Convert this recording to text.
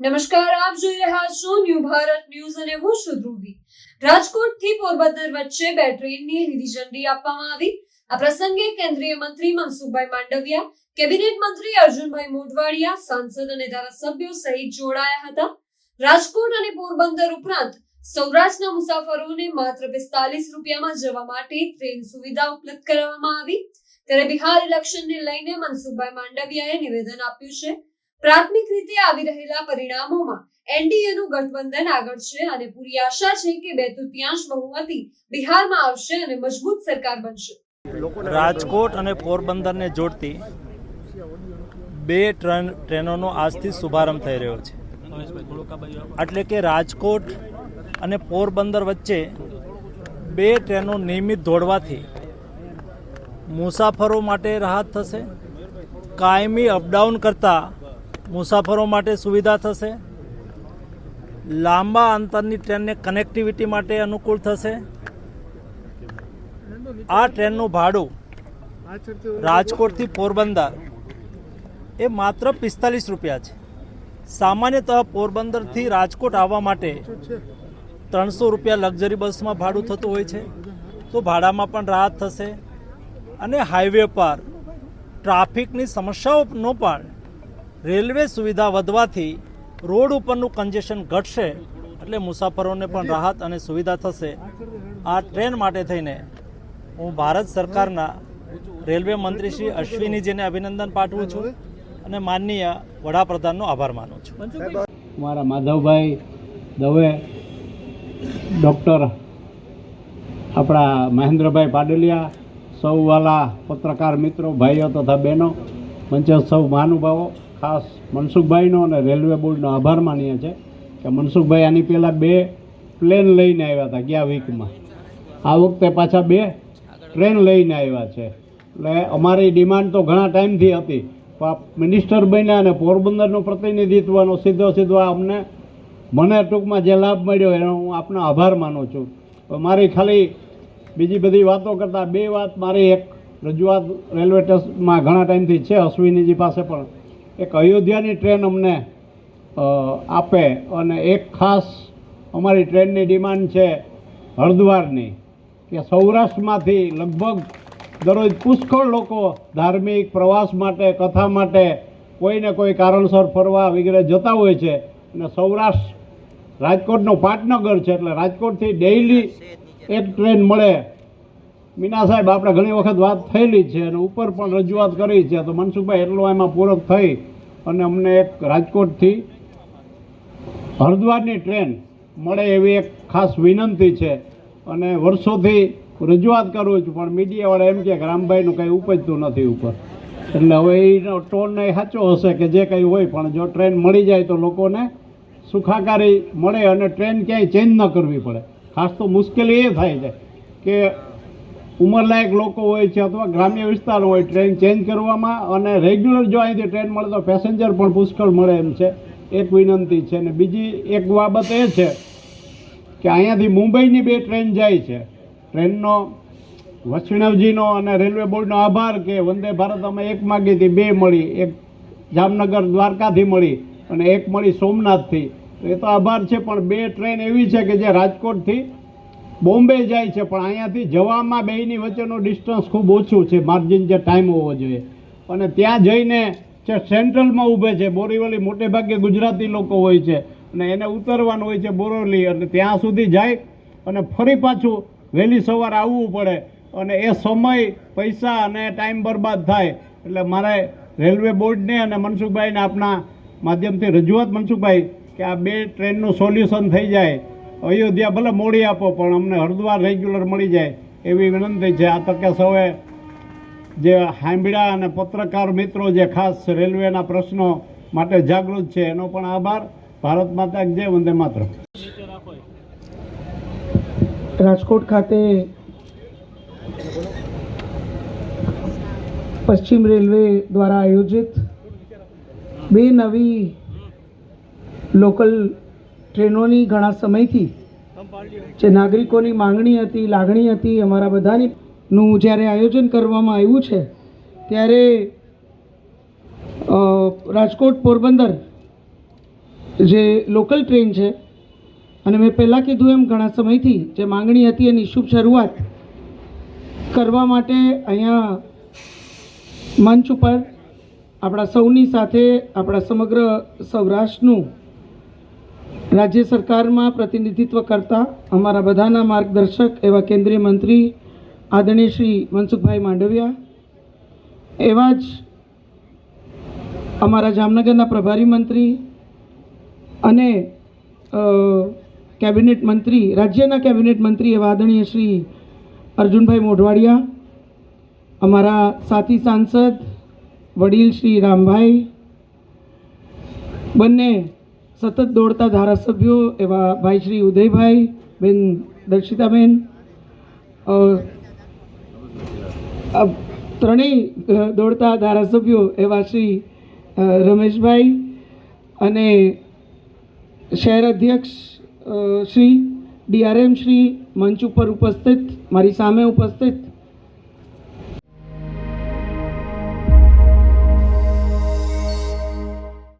નમસ્કાર, આપ જોઈ રહ્યા છો ન્યૂ ભારત ન્યૂઝ અને હું છું ધ્રુવી. રાજકોટથી પોરબંદર વચ્ચે બે ટ્રેનની લીલી ઝંડી આપવામાં આવી. આ પ્રસંગે કેન્દ્રીય મંત્રી મનસુખભાઈ માંડવિયા, કેબિનેટ મંત્રી અર્જુનભાઈ મોઢવાડિયા, સાંસદ અને ધારાસભ્યો સહિત જોડાયા હતા. રાજકોટ અને પોરબંદર ઉપરાંત સૌરાષ્ટ્રના મુસાફરોને માત્ર પિસ્તાલીસ રૂપિયામાં જવા માટે ટ્રેન સુવિધા ઉપલબ્ધ કરાવવામાં આવી. ત્યારે બિહાર ઇલેક્શનને લઈને મનસુખભાઈ માંડવિયાએ નિવેદન આપ્યું છે પ્રાથમિક રીતે આવી રહેલા પરિણામોમાં એનડીએનું ગઠબંધન આગળ છે અને પૂરી આશા છે કે બે તૃતીયાંશ બહુમતી બિહારમાં આવશે અને મજબૂત સરકાર બનશે. રાજકોટ અને પોરબંદરને જોડતી બે ટ્રેન ટ્રેનોનો આજથી શુભારંભ થઈ રહ્યો છે. એટલે કે રાજકોટ અને પોરબંદર વચ્ચે બે ટ્રેનો નિયમિત દોડવાથી મુસાફરો માટે રાહત થશે. કાયમી અપડાઉન કરતા મુસાફરો માટે સુવિધા થશે. લાંબા અંતરની ટ્રેનને કનેક્ટિવિટી માટે અનુકૂળ થશે. આ ટ્રેનનું ભાડું રાજકોટથી પોરબંદર એ માત્ર પિસ્તાલીસ રૂપિયા છે. સામાન્યતઃ પોરબંદરથી રાજકોટ આવવા માટે ત્રણસો રૂપિયા લક્ઝરી બસમાં ભાડું થતું હોય છે. તો ભાડામાં પણ રાહત થશે અને હાઈવે પર ટ્રાફિકની સમસ્યાઓનો પણ રેલવે સુવિધા વધવાથી રોડ ઉપરનું કન્જેશન ઘટશે એટલે મુસાફરોને પણ રાહત અને સુવિધા થશે. આ ટ્રેન માટે થઈને હું ભારત સરકારના રેલવે મંત્રી શ્રી અશ્વિનીજીને અભિનંદન પાઠવું છું અને માનનીય વડાપ્રધાનનો આભાર માનું છું. મારા માધવભાઈ દવે ડૉક્ટર આપણા મહેન્દ્રભાઈ પાડલિયા સૌવાલા પત્રકાર મિત્રો ભાઈઓ તથા બહેનો મંચે સૌ મહાનુભાવો ખાસ મનસુખભાઈનો અને રેલવે બોર્ડનો આભાર માનીએ છે કે મનસુખભાઈ આની પહેલાં બે પ્લેન લઈને આવ્યા હતા ગયા વીકમાં આ વખતે પાછા બે ટ્રેન લઈને આવ્યા છે. એટલે અમારી ડિમાન્ડ તો ઘણા ટાઈમથી હતી, પણ મિનિસ્ટર બન્યા અને પોરબંદરનું પ્રતિનિધિત્વનો સીધો સીધો અમને, મને ટૂંકમાં જે લાભ મળ્યો એનો હું આપનો આભાર માનું છું. મારી ખાલી બીજી બધી વાતો કરતાં બે વાત, મારી એક રજૂઆત રેલવે સ્ટેશનમાં ઘણા ટાઈમથી છે, અશ્વિનીજી પાસે પણ એક અયોધ્યાની ટ્રેન અમને આપે અને એક ખાસ અમારી ટ્રેનની ડિમાન્ડ છે હરદ્વારની કે સૌરાષ્ટ્રમાંથી લગભગ દરરોજ પુષ્કળ લોકો ધાર્મિક પ્રવાસ માટે, કથા માટે કોઈને કોઈ કારણસર ફરવા વગેરે જતા હોય છે અને સૌરાષ્ટ્ર રાજકોટનું પાટનગર છે એટલે રાજકોટથી ડેઇલી એક ટ્રેન મળે મીના સાહેબ, આપણે ઘણી વખત વાત થયેલી છે અને ઉપર પણ રજૂઆત કરી છે. તો મનસુખભાઈ, એટલો એમાં પૂરક થઈ અને અમને એક રાજકોટથી હરિદ્વારની ટ્રેન મળે એવી એક ખાસ વિનંતી છે. અને વર્ષોથી રજૂઆત કરું છું, પણ મીડિયાવાળા એમ કે રામભાઈનું કંઈ ઉપજતું નથી ઉપર. એટલે હવે એનો ટોન એ સાચો હશે કે જે કંઈ હોય, પણ જો ટ્રેન મળી જાય તો લોકોને સુખાકારી મળે અને ટ્રેન ક્યાંય ચેન્જ ન કરવી પડે. ખાસ તો મુશ્કેલી એ થાય છે કે ઉંમરલાયક લોકો હોય છે અથવા ગ્રામ્ય વિસ્તાર હોય ટ્રેન ચેન્જ કરવામાં અને રેગ્યુલર જો અહીંથી ટ્રેન મળે તો પેસેન્જર પણ પુષ્કળ મળે એમ છે. એક વિનંતી છે અને બીજી એક બાબત એ છે કે અહીંયાથી મુંબઈની બે ટ્રેન જાય છે. ટ્રેનનો વૈષ્ણવજીનો અને રેલવે બોર્ડનો આભાર કે વંદે ભારત અમે એક માગી બે મળી, એક જામનગર દ્વારકાથી મળી અને એક મળી સોમનાથથી. એ તો આભાર છે, પણ બે ટ્રેન એવી છે કે જે રાજકોટથી બોમ્બે જાય છે, પણ અહીંયાથી જવામાં બેયની વચ્ચેનો ડિસ્ટન્સ ખૂબ ઓછું છે. માર્જિન જે ટાઈમ હોવો જોઈએ. અને ત્યાં જઈને જે સેન્ટ્રલમાં ઊભે છે, બોરીવલી મોટે ભાગે ગુજરાતી લોકો હોય છે, અને એને ઉતરવાનું હોય છે બોરોલી અને ત્યાં સુધી જાય અને ફરી પાછું વહેલી સવારે આવવું પડે. અને એ સમય પૈસા અને ટાઈમ બરબાદ થાય. એટલે મારે રેલવે બોર્ડને અને મનસુખભાઈને આપના માધ્યમથી રજૂઆત, મનસુખભાઈ, કે આ બે ટ્રેનનું સોલ્યુશન થઈ જાય. અયોધ્યા ભલે મોડી આપો, પણ અમને હરદ્વાર રેગ્યુલર મળી જાય એવી વિનંતી છે. આ તકે સૌએ જે હાંભળ્યા અને પત્રકાર મિત્રો જે ખાસ રેલવેના પ્રશ્નો માટે જાગૃત છે, એનો પણ આભાર. ભારત માતા જય, વંદે માત્ર રાજકોટ ખાતે પશ્ચિમ રેલવે દ્વારા આયોજિત બે નવી લોકલ ટ્રેનોની ઘણા સમયથી જે નાગરિકોની માંગણી હતી, લાગણી હતી અમારા બધાની નું જ્યારે આયોજન કરવામાં આવ્યું છે, ત્યારે રાજકોટ પોરબંદર જે લોકલ ટ્રેન છે, અને મેં પહેલાં કીધું એમ ઘણા સમયથી જે માંગણી હતી એની શુભ શરૂઆત કરવા માટે અહીંયા મંચ ઉપર આપણા સૌની સાથે આપણા સમગ્ર સૌરાષ્ટ્રનું રાજ્ય સરકારમાં પ્રતિનિધિત્વ કરતા અમારા બધાના માર્ગદર્શક એવા કેન્દ્રીય મંત્રી આદરણીય શ્રી મનસુખભાઈ માંડવિયા, એવા જ અમારા જામનગરના પ્રભારી મંત્રી અને કેબિનેટ મંત્રી, રાજ્યના કેબિનેટ મંત્રી એવા આદરણીય શ્રી અર્જુનભાઈ મોઢવાડિયા, અમારા સાથી સાંસદ, વડીલ શ્રી રામભાઈ, બંને સતત દોડતા ધારાસભ્યો એવા ભાઈ શ્રી ઉદયભાઈ બેન દર્શિતાબેન ત્રણેય દોડતા ધારાસભ્યો એવા શ્રી રમેશભાઈ અને શહેર અધ્યક્ષ શ્રી, ડીઆરએમ શ્રી મંચ ઉપર ઉપસ્થિત, મારી સામે ઉપસ્થિત